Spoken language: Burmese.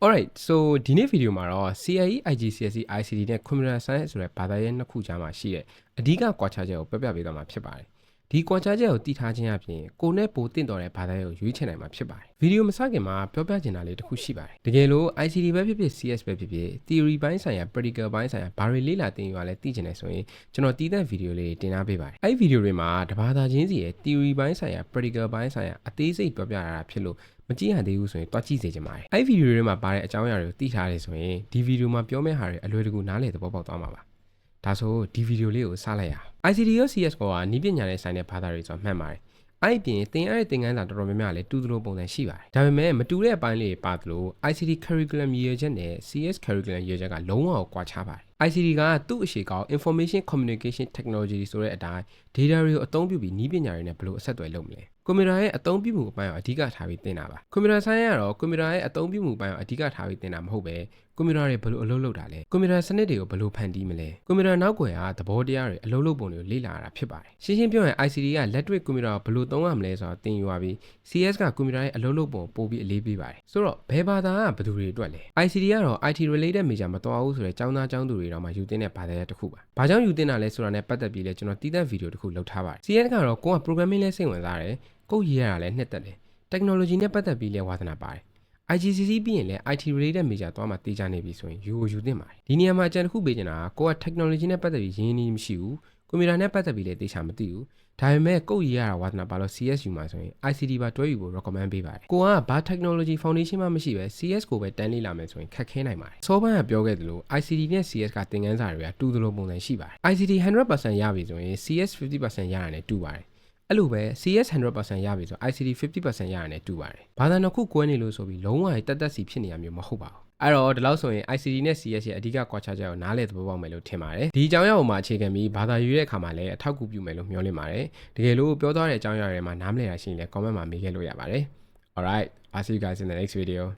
Alright so ဒီနေ့ဗီဒီယိုမှာတော့ CIE IGCSE ICT နဲ့ Computer Science ဆိုတဲ့ဘာသာရပ်နှစ်ခုကြားမှာရှိတဲ့အဓိကကွာခြားချက်ကိုပြပြပေးသွားမှာဖြစ်ပါတယ်။ ဒီကွာခြားချက်ကိုတည်ထားခြင်းအပြင်ကိုယ်နဲ့ပိုတင့်တော်တဲ့ဘာသာရပ်ကိုရွေးချယ်နိုင်မှာဖြစ်ပါတယ်။ဗီဒီယိုမစခင်မှာပြောပြချင်တာလေးတစ်ခုရှိပါတယ်။တကယ်လို့ ICT ပဲဖြစ်ဖြစ် CS ပဲဖြစ်ဖြစ် theory ဘိုင်းဆိုင်ရာ practical ဘိုင်းဆိုင်ရာဘာတွေလေ့လာသင်ယူရလဲသိချင်တယ်ဆိုရင်ကျွန်တော်တည်တဲ့ဗီဒီယိုလေးတင်ထားပေးပါတယ်။အဲ့ဒီဗီဒီယိုတွေမှာတဘာသာချင်းစီရဲ့ theory ဘိုင်းဆိုင်ရာ practical ဘိုင်းဆိုင်ရာအသေးစိတ်ပြောပြရတာဖြစ်လို့မကြည့်ရသေးဘူးဆိုရင်တွားကြည့်စေချင်ပါတယ်။အဲ့ဒီဗီဒီယိုတွေမှာပါတဲ့အကြောင်းအရာတွေကိုသိထားတယ်ဆိုရင်ဒီဗီဒီယိုမှာပြောမယ့်ဟာတွေအလွယ်တကူနားလည်သဘောပေါက်သွားမှာပါ။ ဒါဆိုဒီဗီဒီယိုလေးကိုစလိုက်ရအောင်။ ICT ရော CS ကောကနီးပညာနဲ့ဆိုင်တဲ့ဘာသာတွေဆိုတော့မှန်ပါတယ်။အဲ့ဒီပြင်သင်ရတဲ့သင်ခန်းစာတော်တော်များများလည်းတူတူလိုပုံစံရှိပါတယ်။ဒါပေမဲ့မတူတဲ့အပိုင်းလေးတွေပါသလို ICT curriculum ရည်ရွယ်ချက်နဲ့ CS curriculum ရည်ရွယ်ချက်ကလုံးဝကွာခြားပါတယ်။ ICT ကသူ့အရှိကောင်း information communication technology ဆိုတဲ့အတိုင်း data တွေကိုအသုံးပြုပြီးနည်းပညာတွေနဲ့ဘယ်လိုအဆက်အသွယ်လုပ်မလဲ။ကွန်ပျူတာရဲ့အသုံးပြုမှုအပိုင်းကိုအဓိကထားပြီးသင်တာပါ။ကွန်ပျူတာဆိုင်ရာကတော့ကွန်ပျူတာရဲ့အသုံးပြုမှုအပိုင်းကိုအဓိကထားပြီးသင်တာမဟုတ်ပဲကွန်ပျူတာတွေဘယ်လိုအလုပ်လုပ်တာလဲကွန်ပျူတာစနစ်တွေကိုဘယ်လိုဖန်တီးမလဲကွန်ပျူတာနောက်ွယ်ကသဘောတရားတွေအလုပ်လုပ်ပုံတွေကိုလေ့လာရတာဖြစ်ပါတယ်ရှင်းရှင်းပြောရင် ICT ကလက်တွေ့ကွန်ပျူတာကိုဘယ်လိုသုံးရမလဲဆိုတာသင်ယူရပြီး CS ကကွန်ပျူတာရဲ့အလုပ်လုပ်ပုံကိုပို့ပြီးအလေးပေးပါတယ်ဆိုတော့ဘယ်ဘာသာကဘယ်သူတွေအတွက်လဲ ICT ကတော့ IT related major မတော်ဘူးဆိုတဲ့ចောင်းသားចောင်းသူတွေတော့မှယူတင်တဲ့ဘာသာရပ်တစ်ခုပါဘာကြောင့်ယူတင်တာလဲဆိုတာနဲ့ပတ်သက်ပြီးလဲကျွန်တော်တည်တဲ့ဗီဒီယိုတစ်ခုလုပ်ထားပါတယ် CS ကတော့ကိုက programming လဲစိတ်ဝင်စားတယ်ကိုရေးရတာလဲနှစ်သက်တယ် technology နဲ့ပတ်သက်ပြီးလဲဝါသနာပါတယ် IGCC ပြီးရင်လည်း IT related major သွားမှတေးကြနေပြီဆိုရင်ယူကိုယူသင့်ပါတယ်ဒီနေရာမှာအကြံတစ်ခုပေးချင်တာကကိုက technology နဲ့ပတ်သက်ပြီးရင်းနှီးမရှိဘူး ကွန်ပျူတာနဲ့ပတ်သက်ပြီးလည်းတေချာမသိဘူးဒါပေမဲ့ကိုယ့်ရေးရတာဝါသနာပါလို့ CS ယူမှာဆိုရင် ICT ပါတွဲယူဖို့ recommend ပေးပါတယ်ကိုကဘာ technology foundation မှမရှိပဲ CS ကိုပဲတန်းလေးလာမယ်ဆိုရင်ခက်ခဲနိုင်ပါတယ်စောပိုင်းကပြောခဲ့သလို ICT နဲ့ CS ကသင်ခန်းစာတွေကတူသလိုပုံစံရှိပါတယ် ICT 100%ရပြီဆိုရင် CS 50%ရတာနဲ့တူပါတယ်အဲ့လိုပဲ CS 100%ရပြီဆို ICT 50%ရတာနဲ့တူပါတယ်။ဘာသာနှစ်ခုကွဲနေလို့ဆိုပြီးလုံးဝတက်တက်စီဖြစ်နေရမျိုးမဟုတ်ပါဘူး။ အဲ့တော့ဒီလောက်ဆိုရင် ICT နဲ့ CS ရဲ့အဓိကကွာခြားချက်ကိုနားလည်သဘောပေါက်မယ်လို့ထင်ပါတယ်။ဒီအကြောင်းအရာပေါ်မှာအခြေခံပြီးဘာသာယူတဲ့အခါမှာလည်းအထောက်အကူပြုမယ်လို့မျှော်လင့်ပါတယ်။တကယ်လို့ပြောသွားတဲ့အကြောင်းအရာတွေမှာနားမလည်တာရှိရင်လည်း comment မှာမေးခဲ့လို့ရပါတယ်။ Alright, I'll see you guys in the next video.